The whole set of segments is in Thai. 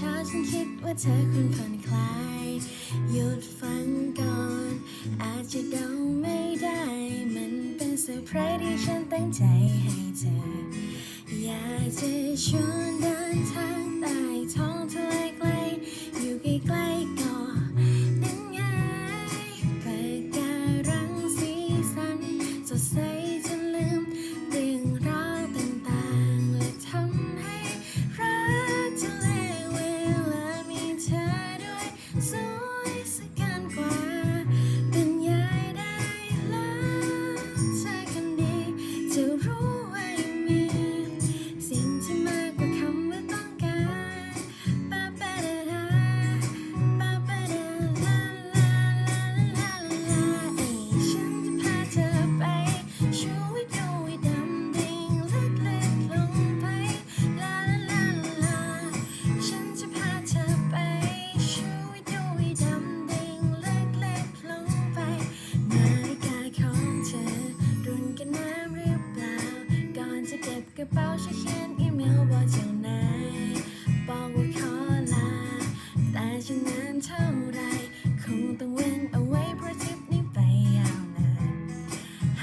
เช้าฉันคิดว่าเธอควรผ่อนคลาย หยุดฟังก่อน อาจจะเดาไม่ได้ มันเป็นเซอร์ไพรส์ที่ฉันตั้งใจให้เธอ อยากจะชวนเดินทางใต้ท้องทะเลไกล อยู่ใกล้ กระเป๋าฉันเขียนอีเมลบอกเจ้านายบอกว่าขอลาแต่ฉันนานเท่าไรคงต้องเว้นเอาไวเพราะทริปนี้ไปยาวนาน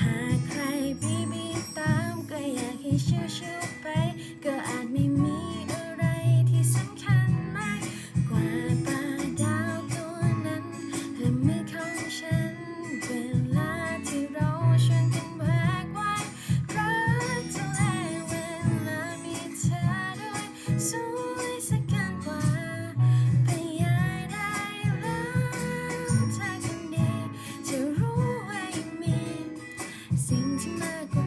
หากใครบีบตามก็อยากให้ชิว back.